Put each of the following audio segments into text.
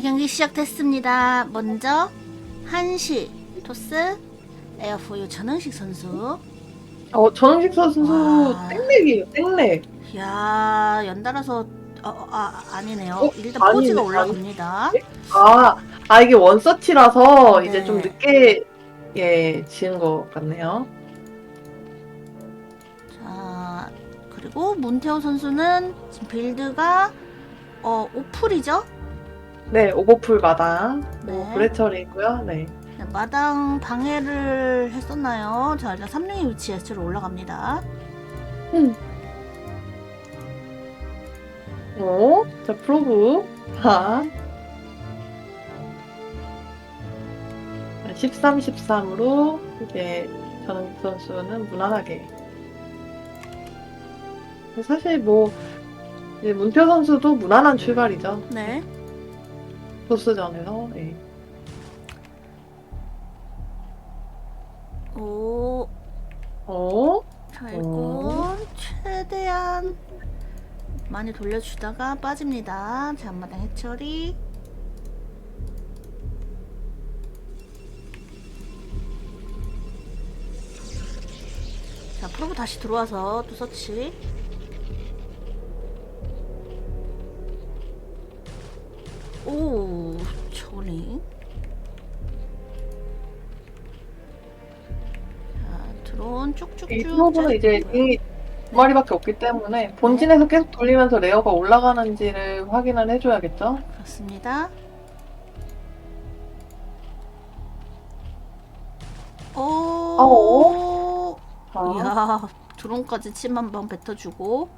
자, 경기 시작됐습니다. 먼저 한시 토스 에어포유 전흥식 선수. 어, 전은식 선수 와. 땡렉이에요, 땡렉. 야 연달아서 어, 어, 아 아니네요. 어? 일단 아니네, 포즈가 아니- 올라갑니다. 아, 아, 이게 원서치라서 네. 이제 좀 늦게, 예, 지은 것 같네요. 자 그리고 문태호 선수는 지금 빌드가 어 오플이죠. 네, 오버풀 마당. 뭐, 네. 브레처리고요 네. 네, 마당 방해를 했었나요? 자 일단 3룡의 위치에 S로 올라갑니다. 어, 자, 프로브. 자. 13, 13으로 이제 전은식 선수는 무난하게. 사실 뭐, 이제 문표 선수도 무난한 출발이죠. 네. 토스전에서. 예. 오. 어? 자 일단 최대한 많이 돌려주다가 빠집니다. 자 앞마당 해처리. 자 프로브 다시 들어와서 또 서치. 오 저링. 자 드론 쭉쭉쭉. 이 프로브는 이제 짜리고요. 이두 마리밖에 없기 때문에 본진에서 계속 돌리면서 레어가 올라가는지를 확인을 해줘야겠죠. 그렇습니다. 오. 자, 이야, 드론까지 침한방 뱉어주고.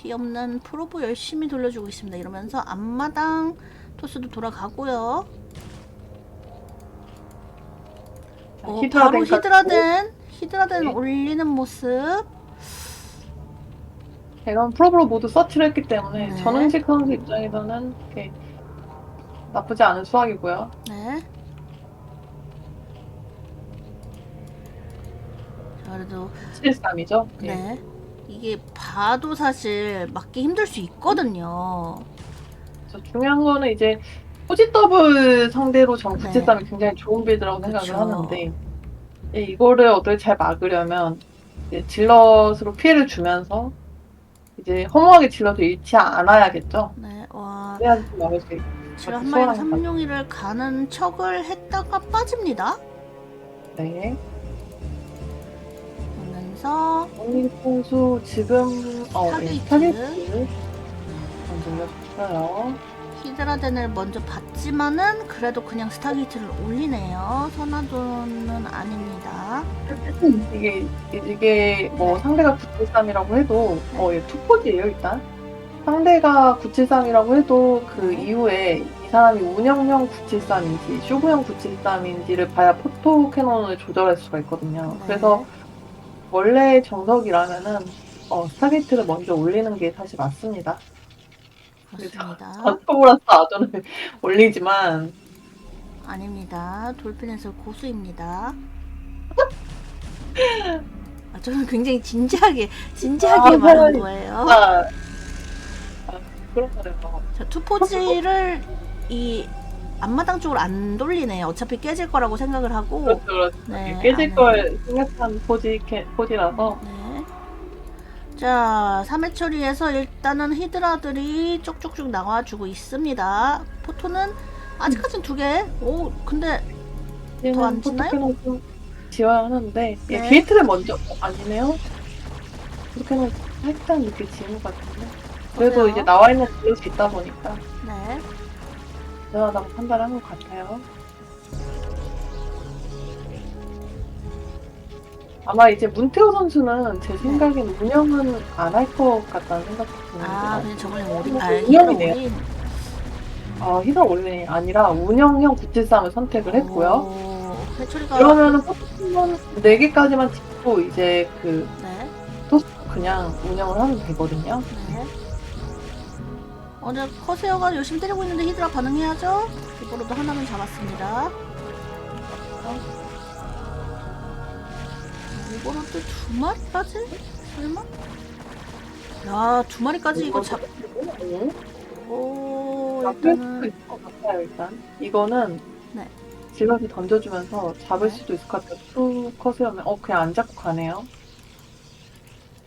자, 피 없는 프로브 열심히 돌려주고 있습니다. 이러면서 앞마당 토스도 돌아가고요. 어, 바로. 히드라덴, 히드라덴 네. 올리는 모습. 이런 프로브로 모두 서치를 했기 때문에 네. 전은식 선수 입장에서는 이렇게 나쁘지 않은 수확이고요. 네. 자, 그래도 7-3이죠. 네. 이게 봐도 사실 맞기 힘들 수 있거든요. 그래서 중요한 거는 이제 포지 더블 상대로 정 네. 973이 굉장히 좋은 빌드라고 생각을 그쵸. 하는데 예, 이거를 어떻게 잘 막으려면 이제 질럿으로 피해를 주면서 이제 허무하게 질럿을 잃지 않아야겠죠. 네, 와, 그래야지 좀 막을 수 있고. 지금 한것 삼룡이를 가는 척을 했다가 빠집니다. 네. 원희 선수 지금 어, 예, 스타게이트. 스타게이트 먼저 올려줬어요. 히드라덴을 먼저 봤지만은 그래도 그냥 스타게이트를 올리네요. 선화도는 아닙니다. 이게 이게 뭐 상대가 973이라고 해도 어, 예, 투포지예요 일단. 상대가 973이라고 해도 그 네. 이후에 이 사람이 운영형 973인지 쇼부형 973인지를 봐야 포토 캐논을 조절할 수가 있거든요. 네. 그래서 원래 정석이라면은 어, 스타게이트를 먼저 올리는 게 사실 맞습니다. 그렇습니다. 전투보라서 아전을 올리지만 아닙니다. 돌핀에서 고수입니다. 아, 저는 굉장히 진지하게 진지하게 아, 말한 사람이- 거예요. 아, 아 그런 거네요. 자, 투포지를 이 앞마당 쪽으로 안 돌리네. 어차피 깨질 거라고 생각을 하고. 그렇죠, 그렇죠. 네, 깨질 안 걸 생각한 포지 캐- 포지라서 네. 자, 3회 처리에서 일단은 히드라들이 쪽쪽쪽 나와주고 있습니다. 포토는 아직까지는 두 개. 오, 근데 치나요? 포토캐논 좀 지어야 하는데 예, 네. 게이트를 먼저 어, 아니네요. 포토캐논 살짝 늦게 지은 것 같은데 그래도 보세요. 이제 나와 있는 그릇이 있다 보니까 네. 대단하다고 판단한 것 같아요. 아마 이제 문태호 선수는 제 생각엔 운영은 안 할 것 같다는 생각이 드는데 아, 그냥 저번에 오린, 뭐 아, 운영이네요. 오린. 아, 히드라 올린이 아니라 운영형 973을 선택을 했고요. 오, 회초리가. 그러면은 포켓몬 4개까지만 짓고 이제 그 네. 토스 그냥 운영을 하면 되거든요. 네. 어제 커세어가 열심히 때리고 있는데 히드라 반응해야죠. 이거로도 하나는 잡았습니다. 이거로 또두 마리까지? 설마? 야, 두 마리까지 이거 잡, 어? 오, 일단은 같아요, 일단. 이거는 네. 질럿이 던져주면서 잡을 네. 수도 있을 것 같아요. 투 컷이라면, 어, 그냥 안 잡고 가네요.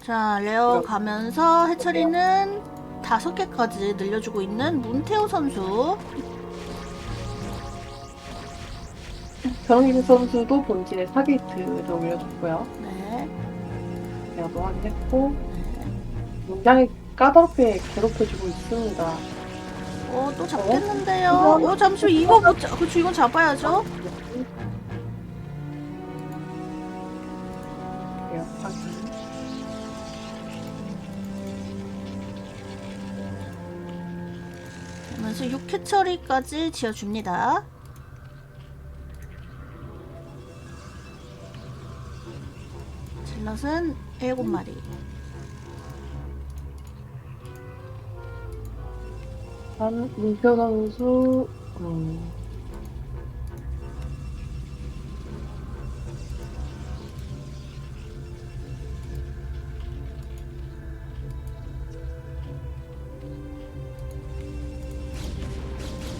자 레어 가면서 해처리는 다섯 개까지 늘려주고 있는 문태호 선수. 전홍기 선수도 본진에 4게이트를 올려줬고요. 네. 내가도 확인했고, 네. 굉장히 까다롭게 괴롭혀주고 있습니다. 어, 또 잡겠는데요. 어? 어, 잠시만, 이거 못, 잡, 그쵸, 이건 잡아야죠. 그러면서 육회 처리까지 지어줍니다. 질럿은 7마리. 한 문표 선수, 음,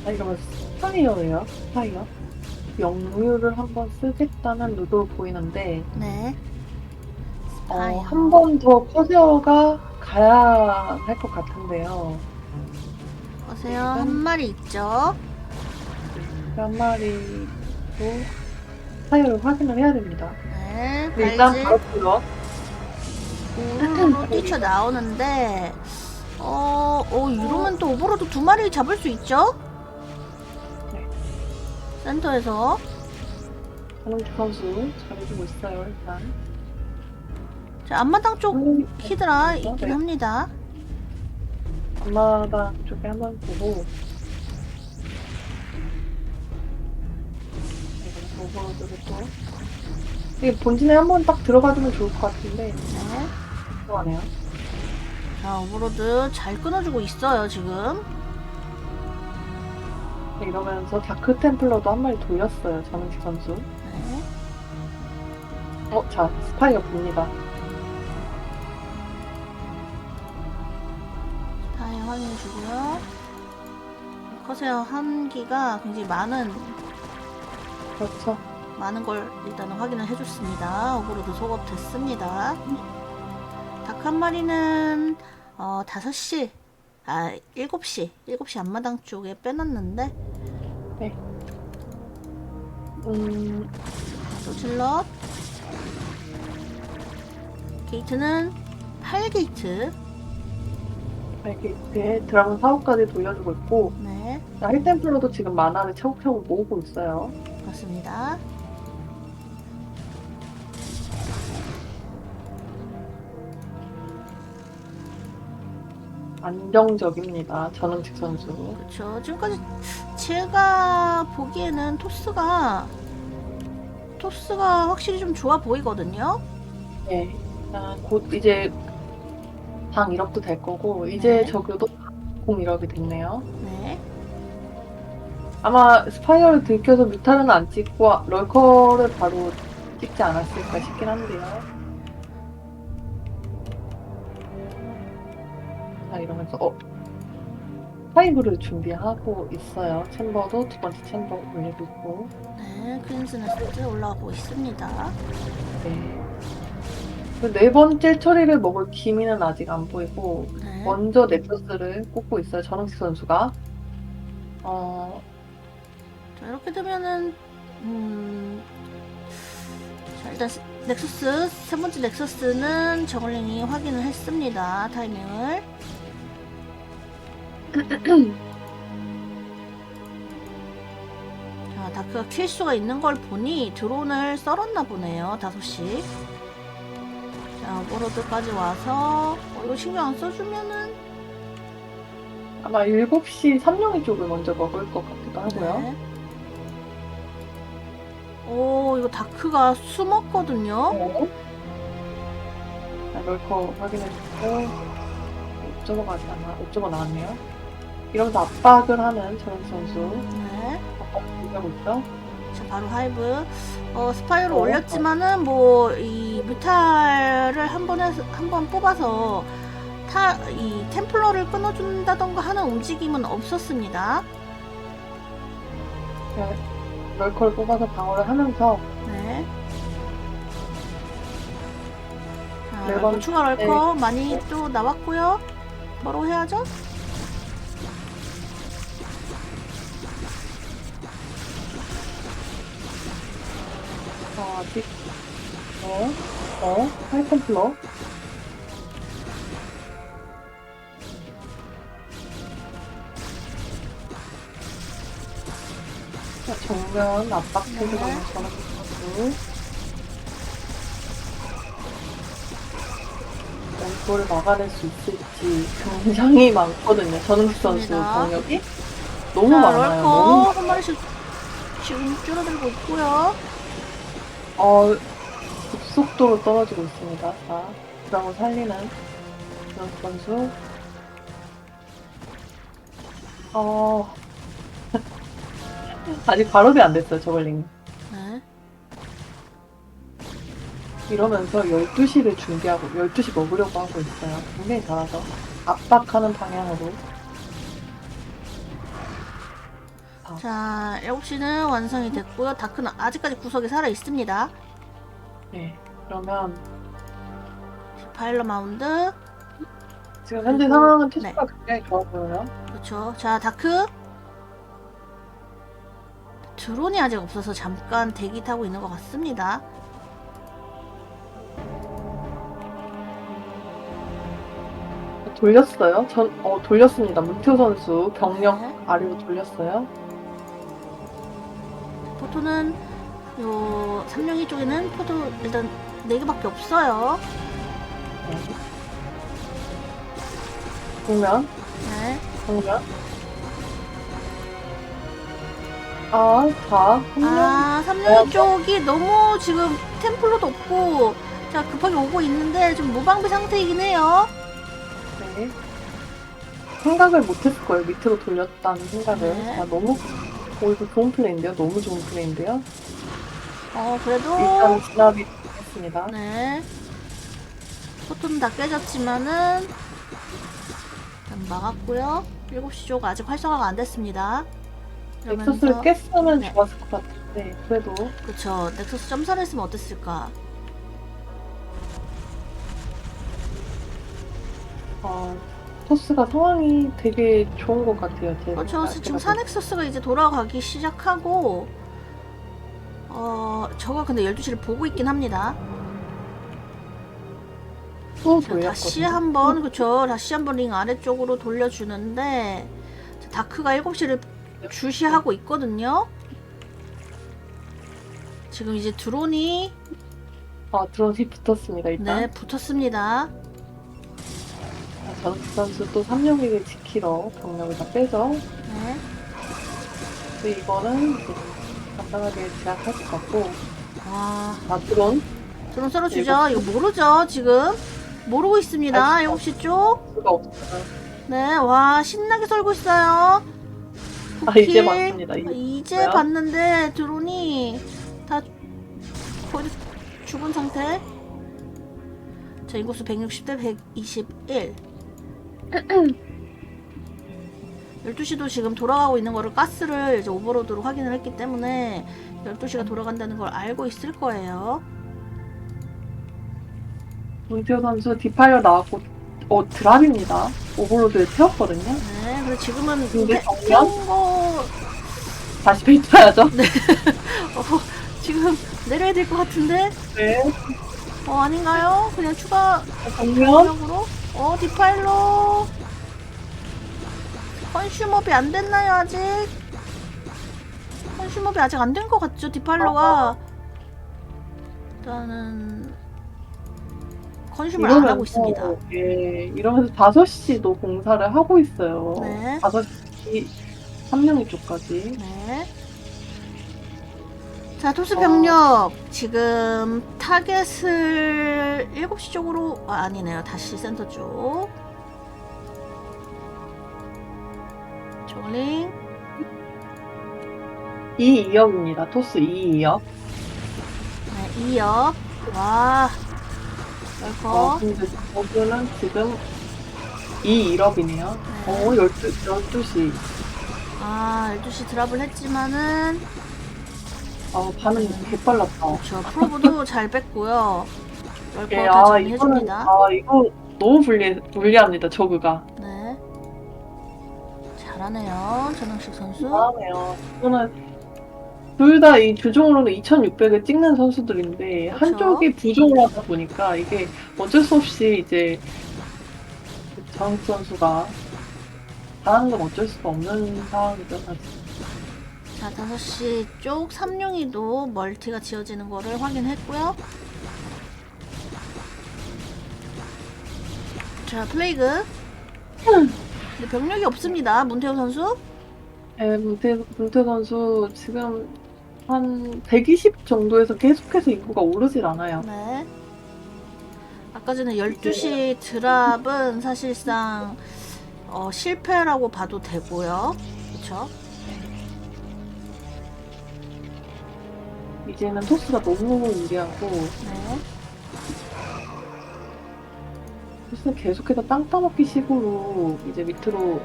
아, 이거 뭐 스파이어예요? 스파이어? 영유를 한번 쓰겠다는 의도로 보이는데, 네. 어, 스파이어. 한 번 더 커세어가 가야 할 것 같은데요. 보세요. 한 마리 있죠? 한 마리도 스파이어를 확인을 해야 됩니다. 네. 근데 일단 발질. 바로 들어. 우르르 뛰쳐 나오는데, 어, 어, 이러면 또 오버로드 두 마리 잡을 수 있죠? 네. 센터에서. 전원주 선수 잘해주고 있어요, 일단. 자, 앞마당 쪽 음, 히드라 있긴 네. 합니다. 앞마당 쪽에 한번 보고. 이거 보고 또. 이게 본진에 한 번 딱 들어가주면 좋을 것 같은데, 네. 좋아하네요. 자, 오버로드 잘 끊어주고 있어요, 지금. 네, 이러면서 다크 템플러도 한 마리 돌렸어요, 전은식 선수. 네. 어, 자, 스파이가 봅니다. 다이 확인해주고요. 커세어 한기가 굉장히 많은, 그렇죠. 많은 걸 일단은 확인을 해줬습니다. 오버로드 소급 됐습니다. 닭 한 마리는, 어, 5시, 아, 7시, 7시 앞마당 쪽에 빼놨는데, 음, 또 질럿. 게이트는 8게이트. 이렇게 드라곤 사업까지 돌려주고 있고, 네, 하이템플러도 지금 만화를 차곡차곡 모으고 있어요. 그렇습니다. 안정적입니다. 전원직 선수. 그렇죠. 지금까지 제가 보기에는 토스가 토스가 확실히 좀 좋아 보이거든요. 네. 아, 곧 이제 방 1업도 될 거고, 이제 네. 적어도 공 1업이 됐네요. 네, 아마 스파이어를 들켜서 뮤타는 안 찍고 럴커를 바로 찍지 않았을까 싶긴 한데요. 자, 이러면서, 어, 파이브를 준비하고 있어요. 챔버도 두 번째 챔버 올리고 있고. 네, 퀸즈네스트 올라가고 있습니다. 네. 그 네 번째 처리를 먹을 기미는 아직 안 보이고, 네, 먼저 넥서스를 꽂고 있어요. 전홍식 선수가. 어, 자, 이렇게 되면은 음, 자 일단 스- 넥서스 세 번째 넥서스는 저글링이 확인을 했습니다. 타이밍을. 자, 다크가 킬 수가 있는 걸 보니 드론을 썰었나 보네요. 5시. 자, 오버로드까지 와서 어, 이거 신경 안 써주면은 아마 7시 삼룡이 쪽을 먼저 먹을 것 같기도 하고요. 네. 오, 이거 다크가 숨었거든요. 네. 자, 럴커 확인해주고 옵저버가 아직 안 나, 옵저버 나왔네요. 이러면서 압박을 하는 전홍 선수. 네. 있죠. 자, 바로 하이브. 어, 스파이로 어. 올렸지만은 뭐 이 뮤탈을 한번 해서 한번 뽑아서 타, 이 템플러를 끊어준다던가 하는 움직임은 없었습니다. 그냥 럴커를 뽑아서 방어를 하면서 네. 자, 네 럴커 번- 추가 럴커 많이 또 나왔고요. 바로 해야죠. 어, 어, 하이템플러 자, 정면 압박해서 네. 저는 선수 이거를 막아낼 수 있을지 굉장히 많거든요. 전웅식 선수 맞습니다. 병력이 너무 자, 많아요. 너무 한 마리씩 지금 줄어들고 있고요. 어, 급속도로 떨어지고 있습니다. 자, 드라곤 살리는 그런 선수. 어, 아직 발업이 안 됐어요, 저글링. 네. 이러면서 12시를 준비하고, 12시 먹으려고 하고 있어요. 굉장히 잘하죠. 압박하는 방향으로. 자, 7시는 완성이 됐고요. 다크는 아직까지 구석에 살아 있습니다. 네. 그러면, 파일럿 마운드. 지금 현재 그리고- 상황은 네. 테스트가 굉장히 좋아 보여요. 그렇죠. 자, 다크. 드론이 아직 없어서 잠깐 대기 타고 있는 것 같습니다. 돌렸어요. 전, 어, 돌렸습니다. 문태호 선수 병력 네. 아래로 돌렸어요. 포토는 요 삼룡이 쪽에는 포토 일단 4개밖에 없어요. 네. 보면, 네. 보면. 아, 자, 한 명. 아, 삼룡이 쪽이 너무 지금 템플러도 없고 자, 급하게 오고 있는데 좀 무방비 상태이긴 해요. 네. 생각을 못했을 거예요. 밑으로 돌렸다는 생각을. 네. 아, 너무, 오, 이거 좋은 플레이인데요? 너무 좋은 플레이인데요? 어, 그래도 일단 진압이 됐습니다. 네. 포토는 다 깨졌지만은 일단 막았고요. 7시 쪽 아직 활성화가 안 됐습니다. 넥서스를 깼으면 네. 좋았을 것 같은데, 그래도. 그쵸. 넥서스 점사를 했으면 어땠을까? 어, 토스가 상황이 되게 좋은 것 같아요. 제 그렇죠. 제가 지금 보기엔. 사넥서스가 이제 돌아가기 시작하고 어 저거 근데 12시를 보고 있긴 합니다. 또 자, 돌렸거든요. 다시 한번 그쵸. 다시 한번 링 아래쪽으로 돌려주는데 자, 다크가 7시를 주시하고 있거든요. 지금 이제 드론이 아, 드론이 붙었습니다, 일단. 네 붙었습니다. 자, 전수 선수 또 361을 지키러 병력을 다 빼죠. 네. 근데 이거는 이제 간단하게 제압할 것 같고. 와 아, 드론. 드론 썰어 주죠. 이거 모르죠 지금 모르고 있습니다. 아, 7시 쪽. 수가 없어요. 네, 와 신나게 썰고 있어요. 아, 이제 오케이. 맞습니다. 아, 이제. 이제 뭐야? 봤는데 드론이 다 거의 죽은 상태. 자 인구수 160 대 121. 12시도 지금 돌아가고 있는 거를 가스를 이제 오버로드로 확인을 했기 때문에 12시가 돌아간다는 걸 알고 있을 거예요. 문태호 선수 디파이어 나왔고, 어, 드랍입니다. 오버로드에 태웠거든요. 네, 그래서 지금은 근데 태- 정면? 태운 거 다시 배쳐야죠. 네. 어, 지금 내려야 될 것 같은데 네. 어 아닌가요? 그냥 추가 정면. 방역으로 어 디파일로 컨슈머비 안 됐나요 아직? 컨슈머비 아직 안 된 것 같죠 디파일로가 일단은 컨슈머를 안 하고 있습니다. 예, 이러면서 5시도 공사를 하고 있어요. 네. 5시, 3명이 쪽까지. 네. 자, 토스 병력 지금 타겟을 7시 쪽으로 아, 아니네요. 다시 센터 쪽. 저글링 2, 2역입니다. 토스 2, 2역. 네, 2역. 와. 어. 근데 저분은 지금 2 1업이네요. 어, 12, 12시. 아 12시 드랍을 했지만은 아, 반응 개빨랐다. 저 프로브도 잘 뺐고요. 다 아, 이거는, 정리해줍니다. 아, 이거 너무 불리, 불리합니다, 저그가. 네. 잘하네요, 전영식 선수. 잘하네요. 이거는 둘 다이 주종으로는 2600을 찍는 선수들인데, 그렇죠. 한쪽이 부종을 하다 보니까 이게 어쩔 수 없이 이제, 장 선수가 잘하는 건 어쩔 수가 없는 상황이죠, 사실. 자, 5시 쪽 삼룡이도 멀티가 지어지는 거를 확인했고요. 자, 플레이그. 근데 병력이 없습니다, 문태호 선수. 네, 문태, 문태 선수 지금 한 120 정도에서 계속해서 인구가 오르질 않아요. 네. 아까 전에 12시 드랍은 사실상 어, 실패라고 봐도 되고요. 그쵸? 이제는 토스가 너무너무 유리하고, 네. 토스는 계속해서 땅 따먹기 식으로 이제 밑으로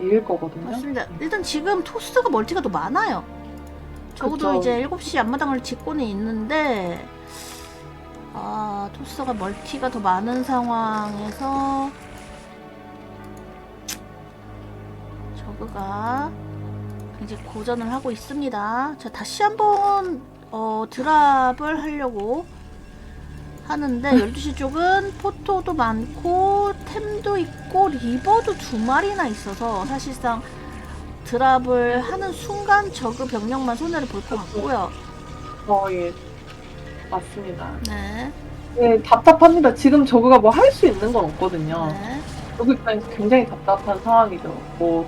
이을 거거든요. 맞습니다. 일단 지금 토스가 멀티가 더 많아요. 적어도 그쵸. 이제 7시 앞마당을 짓고는 있는데 아 토스가 멀티가 더 많은 상황에서 저그가 이제 고전을 하고 있습니다. 자 다시 한번 어, 드랍을 하려고 하는데 12시 쪽은 포토도 많고 템도 있고 리버도 두 마리나 있어서 사실상 드랍을 하는 순간 저그 병력만 손해를 볼 것 같고요. 어, 예. 맞습니다. 네, 네, 답답합니다. 지금 저그가 뭐 할 수 있는 건 없거든요. 네. 저그 입장에서 굉장히 답답한 상황이죠. 뭐,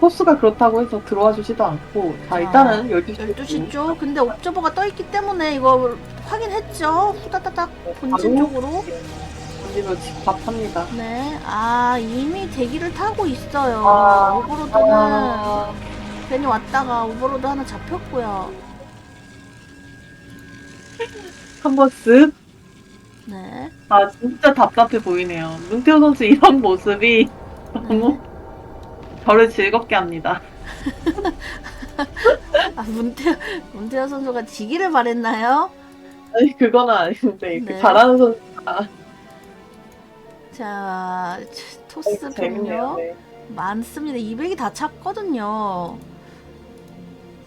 토스가 그렇다고 해서 들어와 주지도 않고, 자, 자, 일단은 12시, 12시 쪽 근데 옵저버가 떠 있기 때문에 이거 확인했죠. 후다다닥 본진 바로? 쪽으로. 본진으로 집합합니다. 네, 아 이미 대기를 타고 있어요. 아, 오버로드는 아, 괜히 왔다가 오버로드 하나 잡혔고요. 한번 쓱. 네, 아, 진짜 답답해 보이네요. 문태호 선수 이런 모습이 너무 네. 저를 즐겁게 합니다. 아 문태 문태호 선수가 지기를 바랬나요? 아니, 그건 아닌데, 이렇게 네. 잘하는 선수가 자 토스 재밌네요. 병력 네. 많습니다. 200이 다 찼거든요.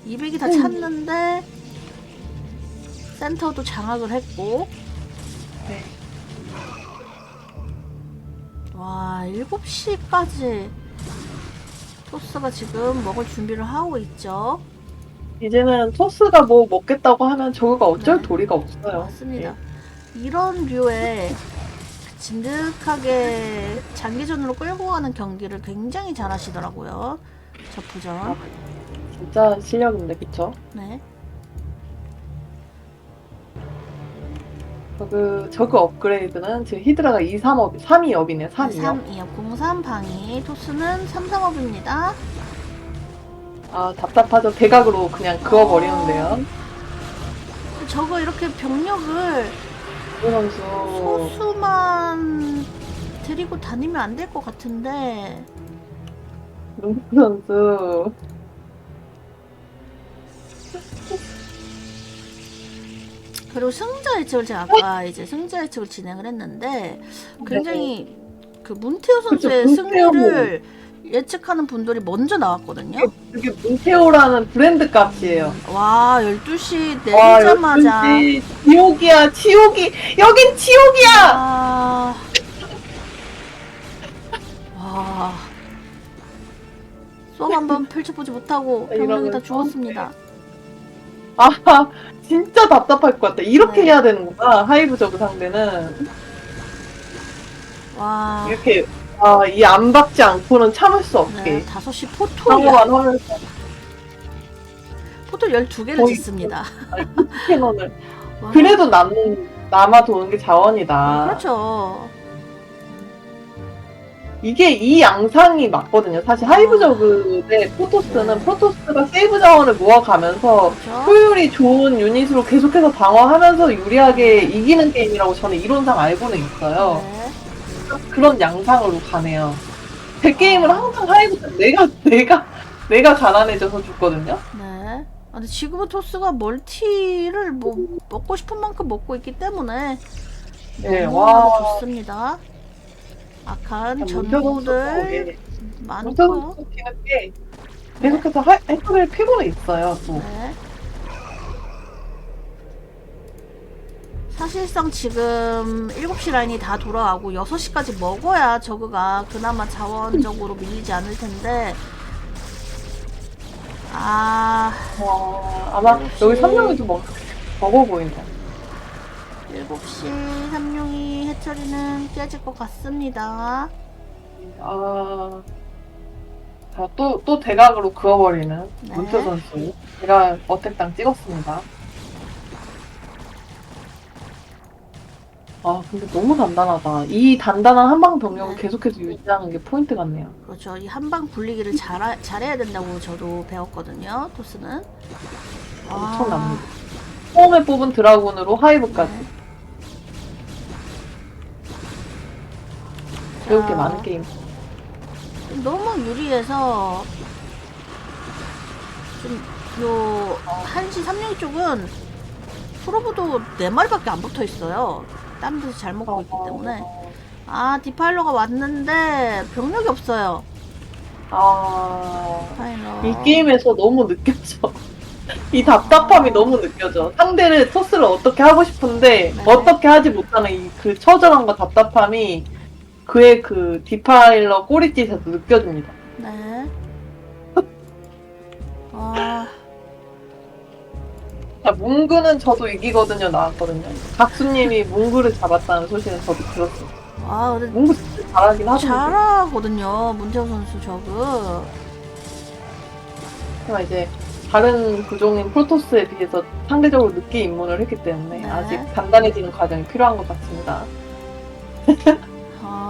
200이 다 음. 찼는데 센터도 장악을 했고 네. 와 7시까지 토스가 지금 먹을 준비를 하고 있죠. 이제는 토스가 뭐 먹겠다고 하면 저거가 어쩔 네. 도리가 없어요. 맞습니다. 이런 류의 진득하게 장기전으로 끌고 가는 경기를 굉장히 잘하시더라고요. 저프전. 아. 진짜 실력인데, 그쵸? 네. 저그, 저그 업그레이드는 지금 히드라가 2, 3업, 3이 업이네, 3이요. 3이요. 03 방이 토스는 3, 3업입니다. 아, 답답하죠. 대각으로 그냥 그어버리는데요. 저거 이렇게 병력을 이 선수. 소수만 데리고 다니면 안 될 것 같은데 농구 선수. 그리고 승자 예측을 제가 아까 이제 승자 예측을 진행을 했는데 굉장히 그 문태호 선수의 그쵸, 문태호. 승리를 예측하는 분들이 먼저 나왔거든요. 그게 문테오라는 브랜드 값이에요. 와 12시 와, 내리자마자 역시 지옥이야, 지옥이. 여긴 지옥이야! 아... 와... 수업 한번 펼쳐보지 못하고 병력이 다 이러면서? 죽었습니다. 아, 진짜 답답할 것 같아. 이렇게 네. 해야 되는구나. 하이브 저그 상대는. 와... 이렇게, 아, 이 안 박지 않고는 참을 수 없게. 네, 5시 포토 방어만 하면서 포토 12개를 거의 짓습니다. 캐논을. 와, 그래도 남는, 남아 도는 게 자원이다. 그렇죠. 이게 이 양상이 맞거든요. 사실 하이브 저그 대 포토스는 포토스가 세이브 자원을 모아가면서 그렇죠. 효율이 좋은 유닛으로 계속해서 방어하면서 유리하게 이기는 게임이라고 저는 이론상 알고는 있어요. 네. 그런 양상으로 가네요. 제 게임은 항상 하이브 내가 내가 내가 가난해져서 죽거든요. 네. 아, 근데 지금은 토스가 멀티를 뭐 먹고 싶은 만큼 먹고 있기 때문에 네, 너무 와. 좋습니다. 악한 선수 많고 게 계속해서 하- 해커를 피고는 있어요. 또. 네. 사실상 지금 7시 라인이 다 돌아가고 6시까지 먹어야 저그가 그나마 자원적으로 밀리지 않을 텐데 아 와, 아마 역시. 여기 3명이 좀 먹, 먹어 보인다. 7시 삼룡이 해처리는 깨질 것 같습니다. 아, 자, 또, 또 대각으로 그어버리는 네. 문태 선수. 제가 어택당 찍었습니다. 아, 근데 너무 단단하다. 이 단단한 한방 병력을 네. 계속해서 유지하는 게 포인트 같네요. 그렇죠. 이 한방 굴리기를 잘 잘해야 된다고 저도 배웠거든요. 토스는. 엄청납니다. 처음에 뽑은 드라군으로 하이브까지. 네. 배울 게 자. 많은 게임. 너무 유리해서 좀요 한시 삼룡이 쪽은 프로브도 네 마리밖에 안 붙어 있어요. 다른 데서 잘 먹고 있기 때문에. 아 디파일러가 왔는데 병력이 없어요. 아, 디파일러. 이 게임에서 너무 느껴져. 이 답답함이 너무 느껴져. 상대를 토스를 어떻게 하고 싶은데 네. 어떻게 하지 못하는 이 그 처절함과 답답함이 그의 그 디파일러 꼬리짓에서 느껴집니다. 네. 아 자, 문구는 저도 이기거든요 나왔거든요. 각수님이 문구를 잡았다는 소식은 저도 들었어요. 아, 근데 문구 진짜 잘하긴 하던데. 잘하거든요. 문태호 선수 저그. 하지만 이제 다른 구종인 프로토스에 비해서 상대적으로 늦게 입문을 했기 때문에 네. 아직 단단해지는 과정이 필요한 것 같습니다.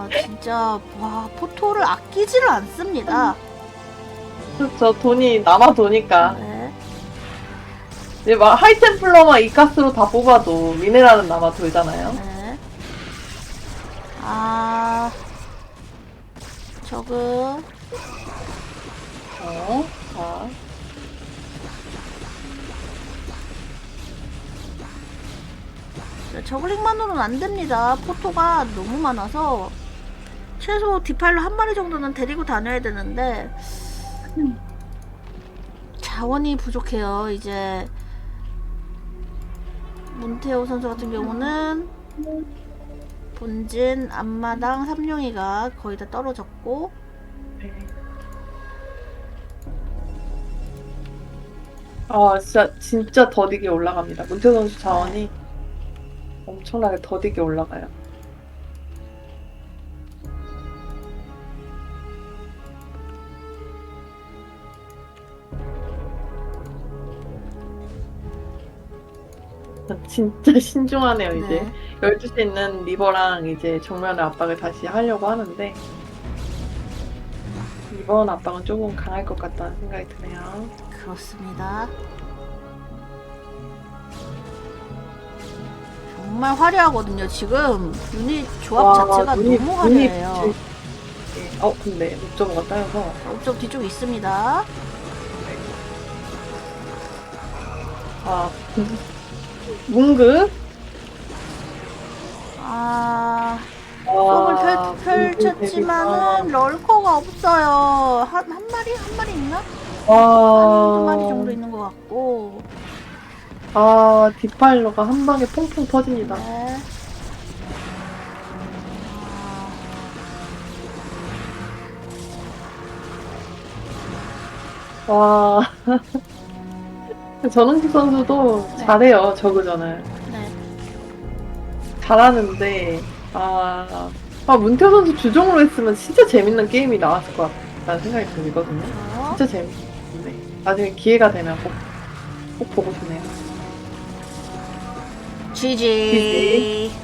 아, 진짜 와 포토를 아끼지를 않습니다. 그렇죠. 돈이 남아 도니까 네. 이제 막 하이템플러만 이 가스로 다 뽑아도 미네랄은 남아 돌잖아요. 네. 아 저그 어, 자, 저글링만으로는 안 됩니다. 포토가 너무 많아서 최소 디파일러 한 마리 정도는 데리고 다녀야 되는데 자원이 부족해요. 이제 문태호 선수 같은 경우는 본진 앞마당 삼룡이가 거의 다 떨어졌고 아 진짜 진짜 더디게 올라갑니다. 문태 선수 자원이 엄청나게 더디게 올라가요. 진짜 신중하네요 이제. 네. 12시에 있는 리버랑 이제 정면의 압박을 다시 하려고 하는데 이번 압박은 조금 강할 것 같다는 생각이 드네요. 그렇습니다. 정말 화려하거든요. 지금 유닛 조합 와, 자체가 눈이- 너무 눈이 화려해요. 지- 예. 어 근데 목적어가 따여서 옥점 뒤쪽 있습니다. 아 문그 아, 아, 수업을 펼, 펼쳤지만은 럴커가 없어요. 한, 한 마리? 한 마리 있나? 아, 한두 마리 정도 있는 것 같고. 아 디파일러가 한 방에 퐁퐁 터집니다. 네. 와 전원기 선수도 네. 잘해요 저그전을. 네. 잘하는데 아, 아 문태호 선수 주종으로 했으면 진짜 재밌는 게임이 나왔을 것 같다는 생각이 들거든요. 그렇죠. 진짜 재밌는데 나중에 기회가 되면 꼭, 꼭 보고 싶네요. GG.